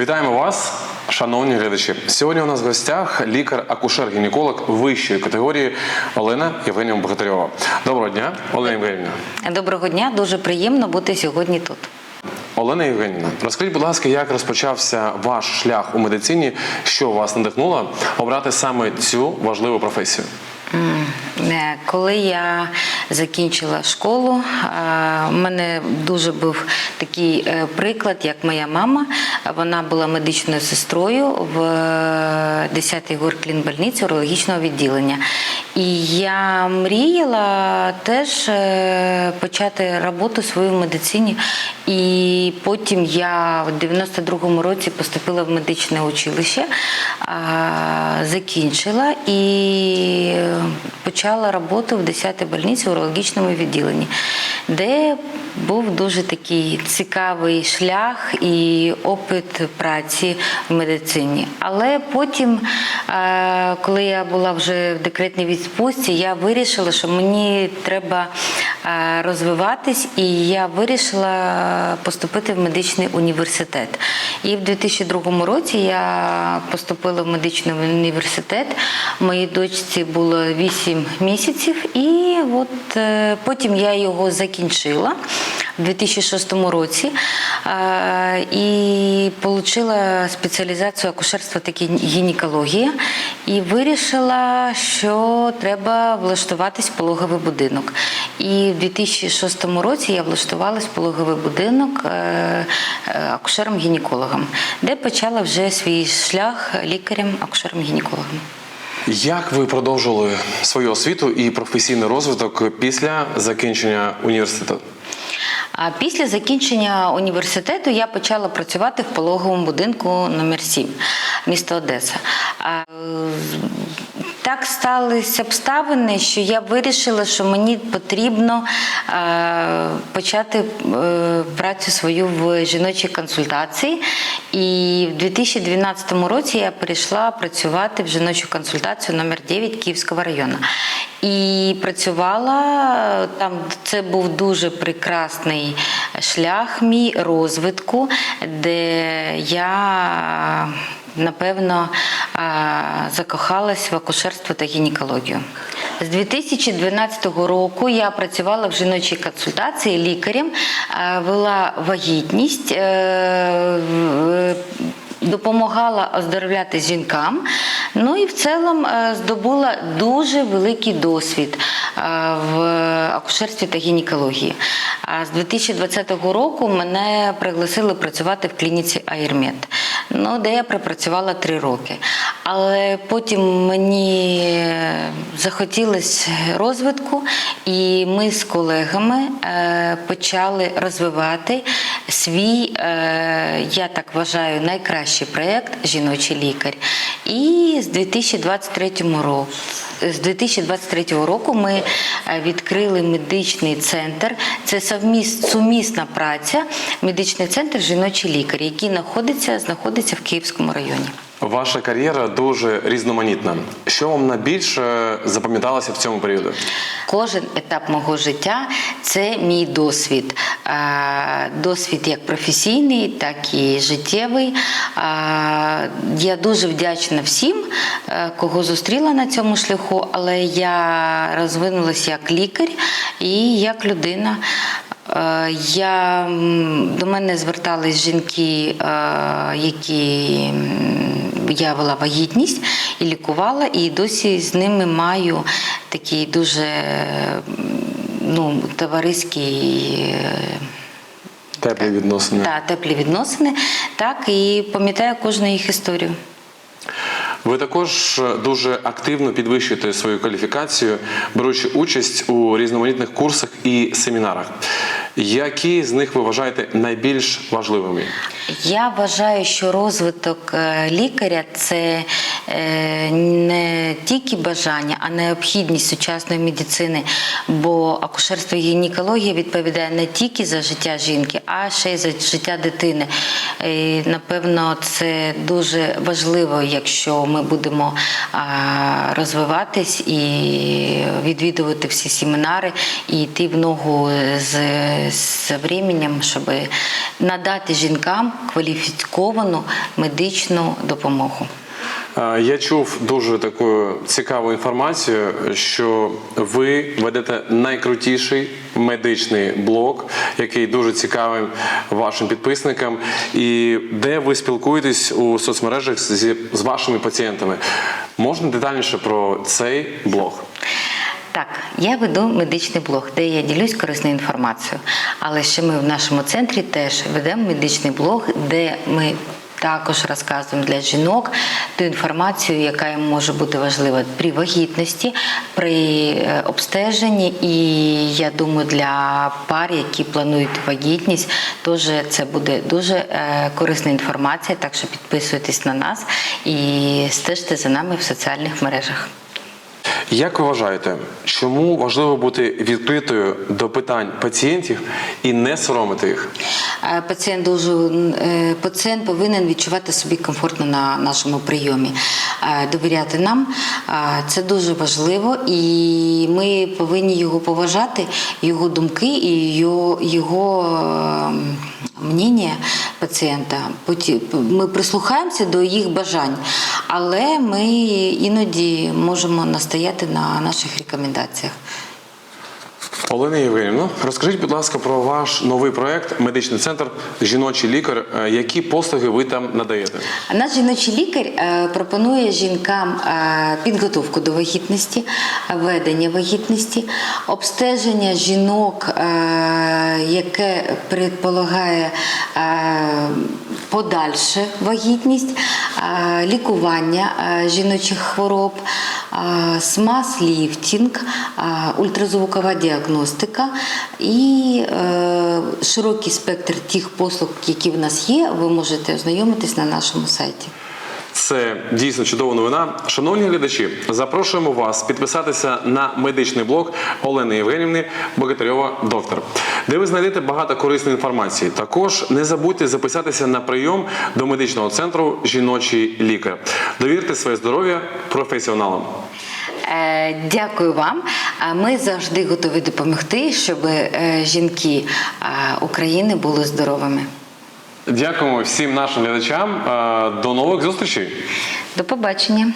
Вітаємо вас, шановні глядачі. Сьогодні у нас в гостях лікар-акушер-гінеколог вищої категорії Олена Євгенівна Богатирьова. Доброго дня, Олена Євгенівна. Доброго дня, дуже приємно бути сьогодні тут. Олена Євгенівна, розкажіть, будь ласка, як розпочався ваш шлях у медицині, що вас надихнуло обрати саме цю важливу професію? Е, Коли я закінчила школу, е, у мене дуже був такий е, приклад, як моя мама. Вона була медичною сестрою в 10-й горклінбольниці урологічного відділення. І я мріяла теж е, почати роботу свою в медицині. І потім я в 92-му році поступила в медичне училище, закінчила і почала роботу в 10-й больниці урологічному відділенні, де був дуже такий цікавий шлях і опит праці в медицині. Але потім, е, коли я була вже в декретній відпустці, я вирішила, що мені треба е, розвиватись, і я вирішила поступити в медичний університет. І в 2002 році я поступила в медичний університет. Моїй дочці було 8 місяців, і от е, потім я його закінчила в 2006 році е, і отримала спеціалізацію акушерства та гінекології і вирішила, що треба влаштуватись в пологовий будинок. І в 2006 році я влаштувалась в пологовий будинок е, е, акушером-гінекологом, де почала вже свій шлях лікарем, акушером-гінекологом. Як ви продовжили свою освіту і професійний розвиток після закінчення університету? А після закінчення університету я почала працювати в пологовому будинку номер 7 місто Одеса. Так сталися обставини, що я вирішила, що мені потрібно е, почати е, працю свою в жіночій консультації. І в 2012 році я перейшла працювати в жіночу консультацію номер 9 Київського району. І працювала там. Це був дуже прекрасний шлях мій розвитку, де я напевно закохалась в акушерство та гінекологію. З 2012 року я працювала в жіночій консультації лікарем, е, вела вагітність. е, допомагала оздоровляти жінкам. Ну і в цілому е, здобула дуже великий досвід е, в акушерстві та гінекології. А з 2020 року мене пригласили працювати в клініці Айрмед, ну, де я пропрацювала три роки. Але потім мені захотілося розвитку, і ми з колегами е, почали розвивати свій, е, я так вважаю, найкращий проєкт Жіночий лікар. І з 2023 року. З 2023 року ми е, відкрили медичний центр. Це сумісна праця, медичний центр жіночий лікар, який знаходиться, знаходиться в Київському районі. Ваша кар'єра дуже різноманітна. Що вам найбільше запам'яталося в цьому періоді? Кожен етап мого життя це мій досвід. Досвід як професійний, так і життєвий. Я дуже вдячна всім, е, кого зустріла на цьому шляху, але я розвинулася як лікар і як людина. Е, Я, до мене звертались жінки, е, які вела вагітність і лікувала, і досі з ними маю такий дуже ну, товариський. е, Теплі відносини. та теплі відносини, так і пам'ятаю кожну їх історію. Ви також дуже активно підвищуєте свою кваліфікацію, беручи участь у різноманітних курсах і семінарах. Які з них ви вважаєте найбільш важливими? Я вважаю, що розвиток е, лікаря це е, не тільки бажання, а необхідність сучасної медицини, бо акушерство і гінекологія відповідає не тільки за життя жінки, а ще й за життя дитини. І, напевно, це дуже важливо, якщо ми будемо розвиватись і відвідувати всі семінари і йти в ногу з, з временем, щоб надати жінкам кваліфіковану медичну допомогу. Я чув дуже таку цікаву інформацію, що ви ведете найкрутіший медичний блог, який дуже цікавий вашим підписникам, і де ви спілкуєтесь у соцмережах з вашими пацієнтами. Можна детальніше про цей блог? Так, я веду медичний блог, де я ділюсь корисною інформацією. Але ще ми в нашому центрі теж ведемо медичний блог, де ми також розказуємо для жінок ту інформацію, яка їм може бути важлива при вагітності, при е, обстеженні. І я думаю, для пар, які планують вагітність, теж це буде дуже е, корисна інформація. Так що підписуйтесь на нас і стежте за нами в соціальних мережах. Як ви вважаєте, чому важливо бути відкритою до питань пацієнтів і не соромити їх? Е, Пацієнт дуже е, пацієнт повинен відчувати собі комфортно на нашому прийомі, Е, довіряти нам. Це дуже важливо, і ми повинні його поважати, його думки і його, його ем, мнення пацієнта. Ми прислухаємося до їх бажань, але ми іноді можемо настояти на наших рекомендаціях. Олена Євгенівна, розкажіть, будь ласка, про ваш новий проект Медичний центр Жіночий лікар. Е, Які послуги ви там надаєте? Наш жіночий лікар е, пропонує жінкам е, підготовку до вагітності, ведення вагітності, обстеження жінок, яке предполагає подальше вагітність, лікування жіночих хвороб, смаз-ліфтінг, е, ультразвукова діагностика і е, широкий спектр тих послуг, які в нас є, ви можете ознайомитись на нашому сайті. Це дійсно чудова новина. Шановні глядачі, запрошуємо вас підписатися на медичний блог Олени Євгенівни Богатирьова доктор, де ви знайдете багато корисної інформації. Також не забудьте записатися на прийом до медичного центру Жіночий лікар. Довірте своє здоров'я професіоналам. Е, Дякую вам. Ми завжди готові допомогти, щоб е, жінки е, України були здоровими. Дякуємо всім нашим глядачам. Е, До нових зустрічей. До побачення.